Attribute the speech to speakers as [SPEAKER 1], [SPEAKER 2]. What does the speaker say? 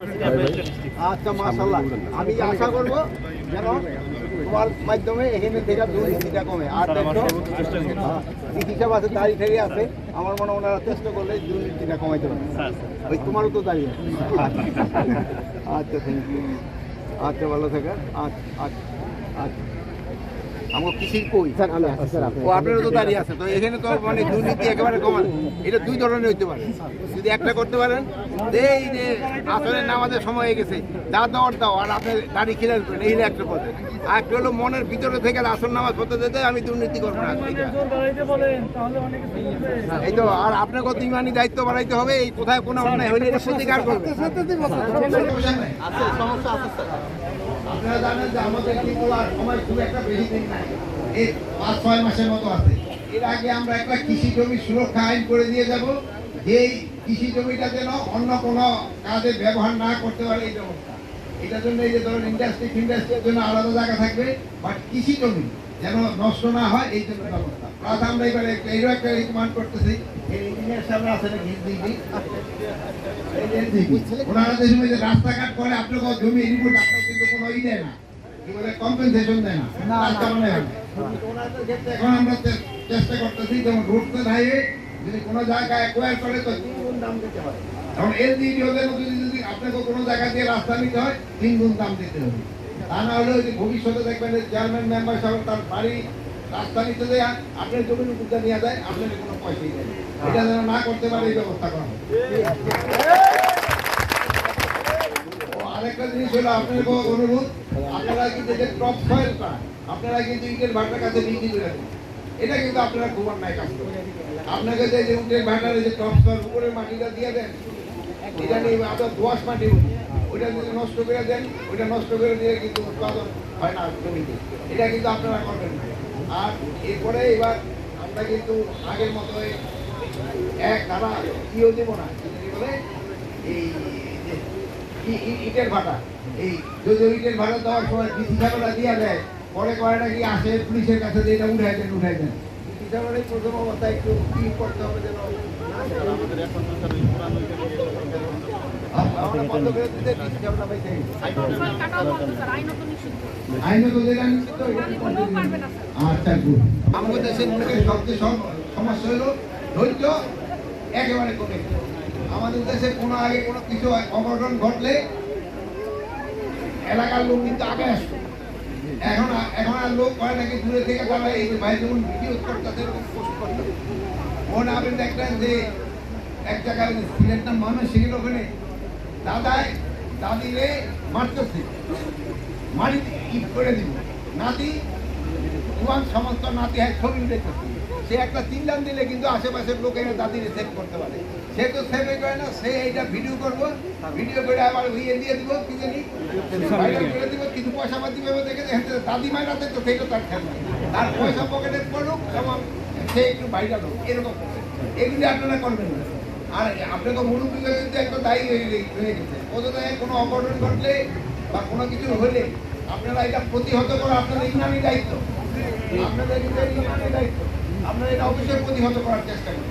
[SPEAKER 1] আচ্ছা মাশাল্লাহ আমি আশা করব যেন তোমার মাধ্যমে এখানে থেকে দুর্নীতিটা কমে। আর দেখো হ্যাঁ, আছে দাঁড়িয়ে ঠেড়ে আছে। আমার মনে ওনারা চেষ্টা করলে দুর্নীতিটা কমাইতে পারে ওই তোমারও তো দাঁড়িয়ে আচ্ছা থ্যাংক ইউ আচ্ছা ভালো থাকা। আচ্ছা আচ্ছা আচ্ছা। আমার কৃষির কই ও আপনারও তো দাঁড়িয়ে আছে তো এখানে তো মানে দুর্নীতি একেবারে কমান এটা দুই ধরনের হইতে পারে যদি একটা করতে পারেন এই যে আসলে নামাজের সময় হয়ে গেছে যা দেওয়ার দাও আর আপনি দাড়ি খিলার করেন এই একটা পথে আর একটা হলো মনের ভিতরে থেকে আসল নামাজ পড়তে যেতে আমি দুর্নীতি করব না এই তো আর আপনার কত ইমানি দায়িত্ব বাড়াইতে হবে এই কোথায় কোনো অন্যায় হলে এটা প্রতিকার করবে সমস্যা আছে স্যার আপনারা জানেন যে আমাদের কিন্তু আর সময় খুব একটা বেশি দিন নাই। এই পাঁচ, ছয় মাসের মতো আছে। এর আগে আমরা একটা কৃষি জমি সুরক্ষা আইন করে দিয়ে যাব। যেই কৃষি জমিটা যেন অন্য কোনো কাজে ব্যবহার না করতে পারে এই ব্যবস্থা। এটার জন্য এই যে ধরুন ইন্ডাস্ট্রি ফিন্ডাস্ট্রির জন্য আলাদা জায়গা থাকবে। বাট কৃষি জমি যেন নষ্ট না হয় এই জন্য ব্যবস্থা। প্লাস আমরা এবারে একটা- এইরও একটা রিকমান্ড করতেছি। এই ইঞ্জিনিয়ার সামনে আছে নাকি দিদি ওনারা যে সময় রাস্তাঘাট করে আপনার জমি ইনপুট আপনার কিন্তু কোনো ই দেয় না। কি বলে কম্পেনসেশন দেয় না। রাস্তা বানায় এখন আমরা চেষ্টা করতেছি যেমন যদি কোনো জায়গায় অ্যাকোয়ার করে তো তিন গুণ দাম দিতে এখন এলজিডি হলে যদি যদি আপনাকে কোনো জায়গা দিয়ে রাস্তা নিতে হয় তিন গুণ দাম দিতে হবে। তা না হলে যে ভবিষ্যতে দেখবেন চেয়ারম্যান মেম্বার সাহেব তার বাড়ি, রাস্তা নিতে যায় আপনার জমির উপর দিয়ে নিয়ে যায় আপনার কোনো পয়সাই দেয় না। এটা যেন না করতে পারে এই ব্যবস্থা করা আরেকটা জিনিস হলো আপনাদের কোনো অনুরোধ, আপনারা কিন্তু যে টপ সয়েলটা আপনারা কিন্তু ইটের ভাটার কাছে বিক্রি করে এটা কিন্তু আপনারা খুব অন্যায় কাজ করেন আপনাকে যে ইটের ভাটার যে সয়েল উপরের মাটিটা দিয়ে দেন, এটা নিয়ে আপনার দোয়াশ মাটি ওইটা যদি নষ্ট করে দেন ওইটা নষ্ট করে দিয়ে কিন্তু উৎপাদন হয় না জমিতে। এটা কিন্তু আপনারা করবেন আর এরপরে এবার আমরা কিন্তু আগের মতো এক ধারা ইও দেবো না বলে? এই যে ই- ই- ইটের ভাটা। এই যদি ইটের ভাটা দেওয়ার সময় ডিসি সাহেবরা দিয়ে দেয় পরে কয় নাকি আসে পুলিশের কাছে যে এটা উঠাই দেন উঠাই দেন। প্রথম অবস্থায় একটু কি করতে হবে যেন আমরা বন্ধ করে দিতে ডিসি সাহেবরা পাইছে আইনত যেটা নিশ্চিত এটা continue। আচ্ছা আমাদের দেশে কোনো আগে কোনো কিছু অঘটন ঘটলে এলাকার লোক কিন্তু আগে আসতো এখন এখন আর লোক করে নাকি দূরে থেকে তারা এই ভাই যেমন ভিডিও করতেছে মনে আপনি দেখলেন যে এক জায়গায় সিলেট মানুষ সেগুলো ওখানে দাদায় দাদিরে মারতেছে। মারি ঈদ করে দিব? নাতি, তোমার সমস্ত নাতি হয় ছবি উঠেছে। সে একটা চিল্লান দিলে কিন্তু আশেপাশের লোক এনে দাদিরে সেভ করতে পারে। সে তো সেভে করে না, সে এইটা ভিডিও করব। ভিডিও করে আবার ইয়ে দিয়ে দিব, কি জানি? করে দিব কিছু পয়সা পাতি পাবে দেখে দেখেন যে দাদি মায়ের তো সেইটা তার খেয়াল তার পয়সা পকেটে পড়ুক এবং সে একটু ভাইরাল হোক। এরকম এগুলি আপনারা করবেন না। আর আপনি তো মুরব্বী কিন্তু একটা দায়ী হয়ে গেছে প্রথমে কোনো অঘটন ঘটলে বা কোনো কিছু হলে আপনারা এটা প্রতিহত করা আপনাদের ইমানি দায়িত্ব। আপনাদের দায়িত্ব। আপনারা এটা অবশ্যই প্রতিহত করার চেষ্টা করুন।